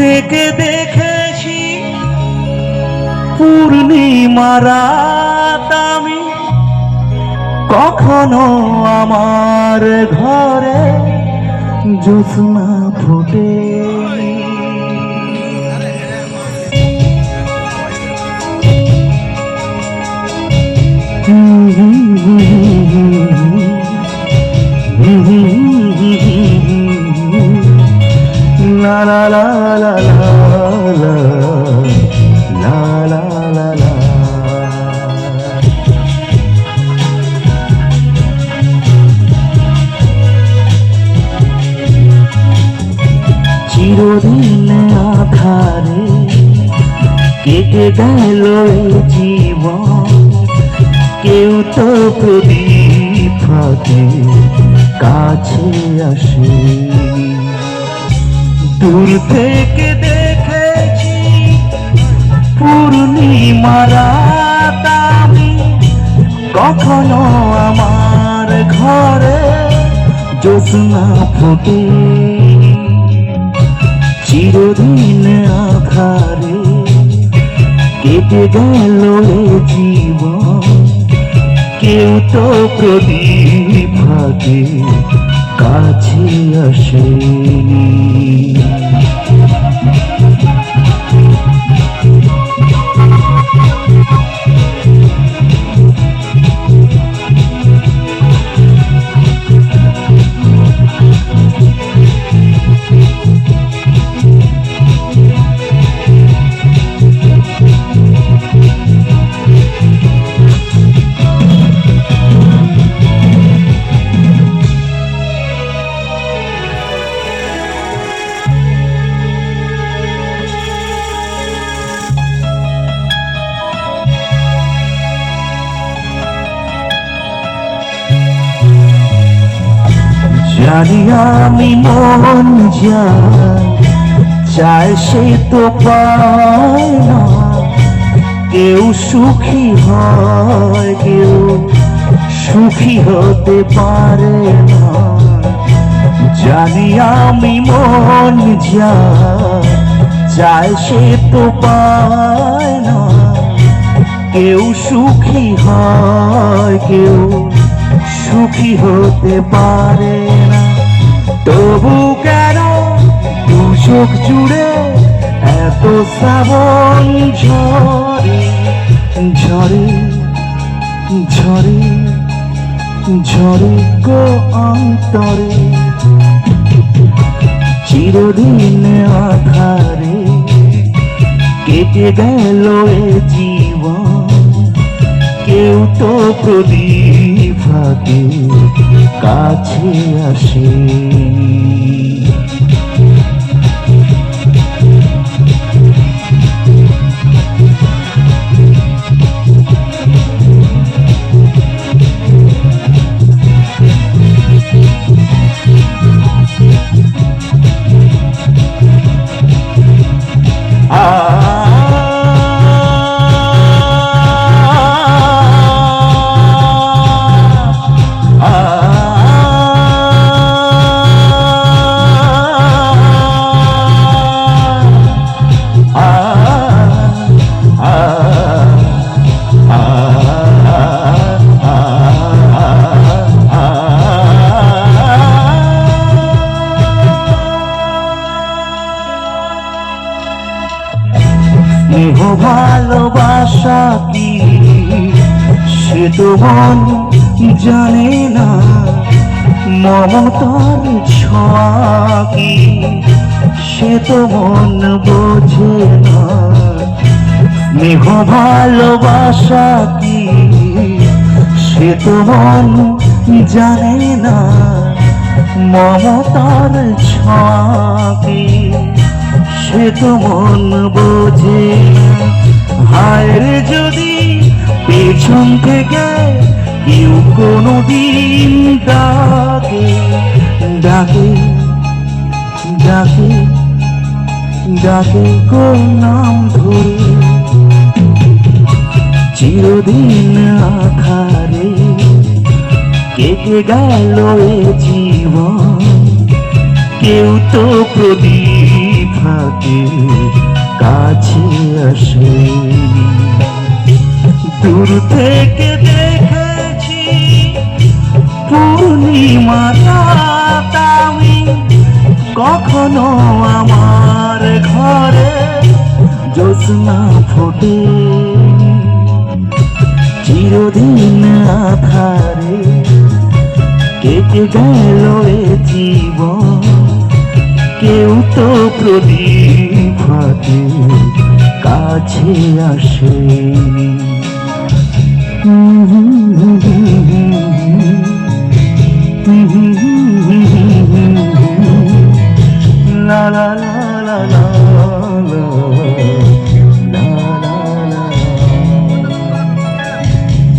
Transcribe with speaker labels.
Speaker 1: থেকে দেখেছি পূর্ণিমা আমি কখনো আমার ঘরে জ্যোৎস্না ফোটে la la la la la la la la চিরদিন আধারে কেটে গেল জীবন। কেউ তো প্রদীপ কাছে আসে। দূর থেকে দেখেছি পূর্ণিমা রাত আমি। কখনো আমার ঘরে জ্যোৎস্না ফোটে। চিরদিন আখারে কেটে গেল জীবন। কেউ তো প্রদীপ কাছে আসেনি জানি আমি মন যায়, চায় সে তো পায় না। কেউ সুখী হয়, কেউ সুখী হতে পারে না। জানি আমি মন যায়, চায় সে তো পায় না। কেউ সুখী হয়, কেউ সুখী হতে পারে তবু কেন দু চোখ জুড়ে এত শ্রাবণ ঝরে ঝরে ঝরে ঝরে গো অন্তরে। চিরদিন আধারে কেটে গেল এ কেউ তো প্রদীপ কাছে আসেনি স্নেহ ভালোবাসা কি? সে তো মন জানে না, মমতার ছোঁয়া কি? সে তো মন বোঝে না স্নেহ ভালোবাসা কি? সে তো মন জানে না, মমতার ছোঁয়া কি? সে তো মন বোঝে। হায়ের যদি পেছন থেকে কেউ কোনো দিন ডাকে ডাকে ডাকে ডাকে কোন নাম ধরে? চিরদিন আধারে কেটে গেল জীবন। কেউ তো প্রদীপ থাকে কাছে আসে। দূর থেকে দেখেছি পূর্ণিমা আমি কখনো আমার ঘরে জ্যোৎস্না ফোটে। চিরদিন আধারে কেটে গেল এ জীবন। কেউ তো যদি কাছে আসে। la la la